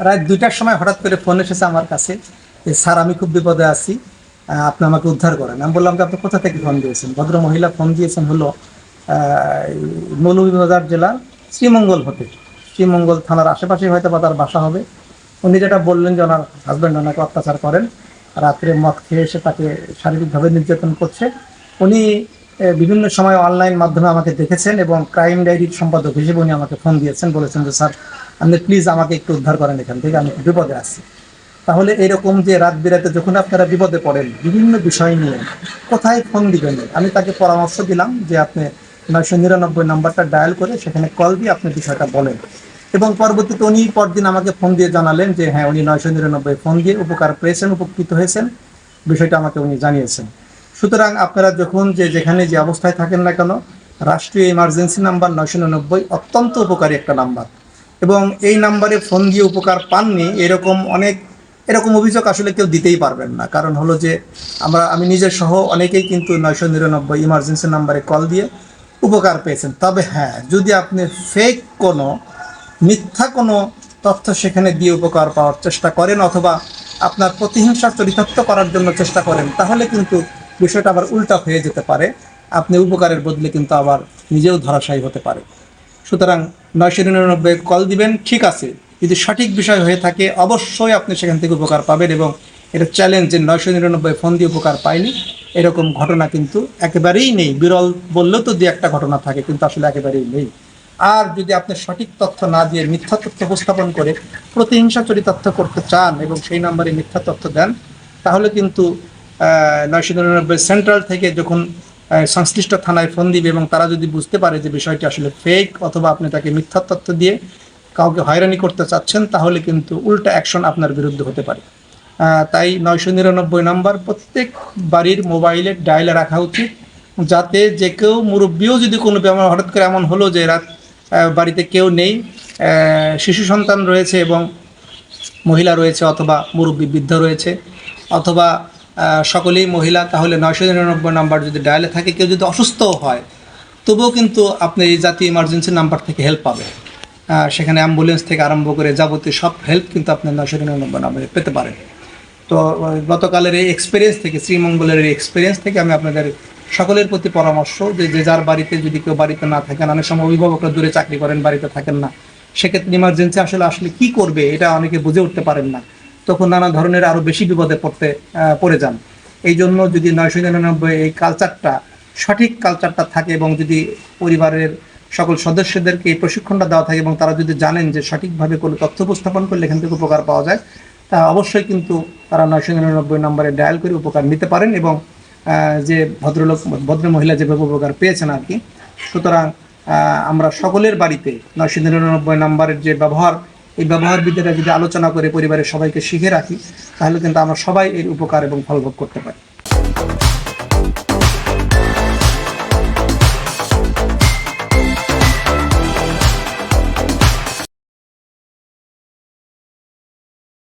রাত দুইটার সময় হঠাৎ করে ফোন এসেছে আমার কাছে যে, স্যার, আমি খুব বিপদে আছি। আপনি আমাকে উদ্ধার করেন। আমি বললাম আপনি কোথা থেকে ফোন দিয়েছেন? ভদ্র মহিলা ফোন দিয়েছেন হলো মৌলভীবাজার জেলার শ্রীমঙ্গল হতে। শ্রীমঙ্গল থানার আশেপাশে হয়তো বা তার বাসা হবে। উনি যেটা বললেন যে, ওনার হাজব্যান্ড ওনাকে অত্যাচার করেন। রাত্রে মদ খেয়ে এসে তাকে শারীরিকভাবে নির্যাতন করছে। উনি বিভিন্ন সময় অনলাইন মাধ্যমে আমাকে দেখেছেন এবং ক্রাইম ডায়েরির সম্পাদক হিসেবে উনি আমাকে ফোন দিয়েছেন, বলেছেন যে, স্যার, আপনি প্লিজ আমাকে একটু উদ্ধার করেন এখান থেকে, আমি বিপদে আছি। তাহলে এরকম যে রাত বিরাতে যখন আপনারা বিপদে পড়েন, বিভিন্ন বিষয় নিয়ে কোথায় ফোন দিবেন? আমি তাকে পরামর্শ দিলাম যে, আপনি নয়শো নিরানব্বই নাম্বারটা ডায়াল করে সেখানে কল দিয়ে আপনি বিষয়টা বলেন। এবং পরবর্তীতে উনি পরদিন আমাকে ফোন দিয়ে জানালেন যে হ্যাঁ উনি নয়শো নিরানব্বই ফোন দিয়ে উপকার পেয়েছেন, উপকৃত হয়েছেন। বিষয়টা আমাকে উনি জানিয়েছেন। সুতরাং আপনারা যখন যে যেখানে যে অবস্থায় থাকেন না কেন, রাষ্ট্রীয় ইমার্জেন্সি নাম্বার নয়শো নিরানব্বই অত্যন্ত উপকারী একটা নাম্বার এবং এই নাম্বারে ফোন দিয়ে উপকার পাননি, এরকম অনেক, এরকম অভিযোগ আসলে কেউ দিতেই পারবেন না। কারণ হলো যে, আমরা, আমি নিজের সহ অনেকেই কিন্তু নয়শো নিরানব্বই ইমার্জেন্সি নাম্বারে কল দিয়ে উপকার পেয়েছেন। তবে হ্যাঁ যদি আপনি ফেক কোনো, মিথ্যা কোনো তথ্য সেখানে দিয়ে উপকার পাওয়ার চেষ্টা করেন অথবা আপনার প্রতিহিংসা চরিতার্থ করার জন্য চেষ্টা করেন, তাহলে কিন্তু বিষয়টা আবার উল্টা হয়ে যেতে পারে। আপনি উপকারের বদলে কিন্তু আবার নিজেও ধরাশায়ী হতে পারে। সুতরাং নয়শো নিরানব্বই কল দিবেন, ঠিক আছে। যদি সঠিক বিষয় হয়ে থাকে, অবশ্যই আপনি সেখান থেকে উপকার পাবেন এবং এটা চ্যালেঞ্জ যে নয়শো নিরানব্বই ফোন দিয়ে উপকার পাইনি, এরকম ঘটনা কিন্তু একেবারেই নেই। বিরল বললেও তো দু একটা ঘটনা থাকে, কিন্তু আসলে একেবারেই নেই। আর যদি আপনি সঠিক তথ্য না দিয়ে মিথ্যা তথ্য উপস্থাপন করে প্রতিহিংসা চরিতার্থ করতে চান এবং সেই নাম্বারে মিথ্যা তথ্য দেন, তাহলে কিন্তু নয়শো নিরানব্বই সেন্ট্রাল থেকে যখন সংশ্লিষ্ট থানায় ফোন দিবে এবং তারা যদি বুঝতে পারে যে বিষয়টি আসলে ফেক অথবা আপনি তাকে মিথ্যা তথ্য দিয়ে কাউকে হয়রানি করতে চাচ্ছেন, তাহলে কিন্তু উল্টা অ্যাকশন আপনার বিরুদ্ধে হতে পারে। তাই নয়শো নিরানব্বই নাম্বার প্রত্যেক বাড়ির মোবাইলে ডায়ালে রাখা উচিত, যাতে যে কেউ মুরব্বীও যদি কোনো ব্যাপার হঠাৎ করে এমন হলো যে রাত বাড়িতে কেউ নেই শিশু সন্তান রয়েছে এবং মহিলা রয়েছে অথবা মুরব্বী বৃদ্ধ রয়েছে, অথবা সকলেই মহিলা তাহলে নয়শো নিরানব্বই নাম্বার যদি ডায়ালে থাকে কেউ যদি অসুস্থও হয় তবুও কিন্তু আপনি এই জাতীয় ইমার্জেন্সি নাম্বার থেকে হেল্প আহ, সেখানে অ্যাম্বুলেন্স থেকে আরম্ভ করে যাবতীয় সব হেল্প কিন্তু আপনি নয়শো নিরানব্বই নাম্বারে পেতে পারেন। তো গতকালের এই এক্সপিরিয়েন্স থেকে শ্রীমঙ্গলের এই এক্সপিরিয়েন্স থেকে আমি আপনাদের সকলের প্রতি পরামর্শ যে যে যার বাড়িতে যদি কেউ বাড়িতে না থাকেন অনেক সময় অভিভাবকরা দূরে চাকরি করেন বাড়িতে থাকেন না সেক্ষেত্রে ইমার্জেন্সি আসলে আসলে কি করবে এটা অনেকে বুঝে উঠতে পারেন না। তখন নানা ধরনের আরও বেশি বিপদে পড়তে পড়ে যান। এই জন্য যদি নয়শো নিরানব্বই এই কালচারটা সঠিক কালচারটা থাকে এবং যদি পরিবারের সকল সদস্যদেরকে এই প্রশিক্ষণটা দেওয়া থাকে এবং তারা যদি জানেন যে সঠিকভাবে কোনো তথ্য উপস্থাপন করলে এখান থেকে উপকার পাওয়া যায়, তা অবশ্যই কিন্তু তারা নয়শো নিরানব্বই নম্বরে ডায়াল করে উপকার নিতে পারেন এবং যে ভদ্রলোক, ভদ্র মহিলা যেভাবে উপকার পেয়েছেন আর কি, সুতরাং আমরা সকলের বাড়িতে নয়শো নিরানব্বই নাম্বারের যে ব্যবহার এই ব্যবহার বিদ্যাটা যদি আলোচনা করে পরিবারের সবাইকে শিখে রাখি, তাহলে কিন্তু আমরা সবাই এর উপকার এবং ফলভোগ করতে পারি।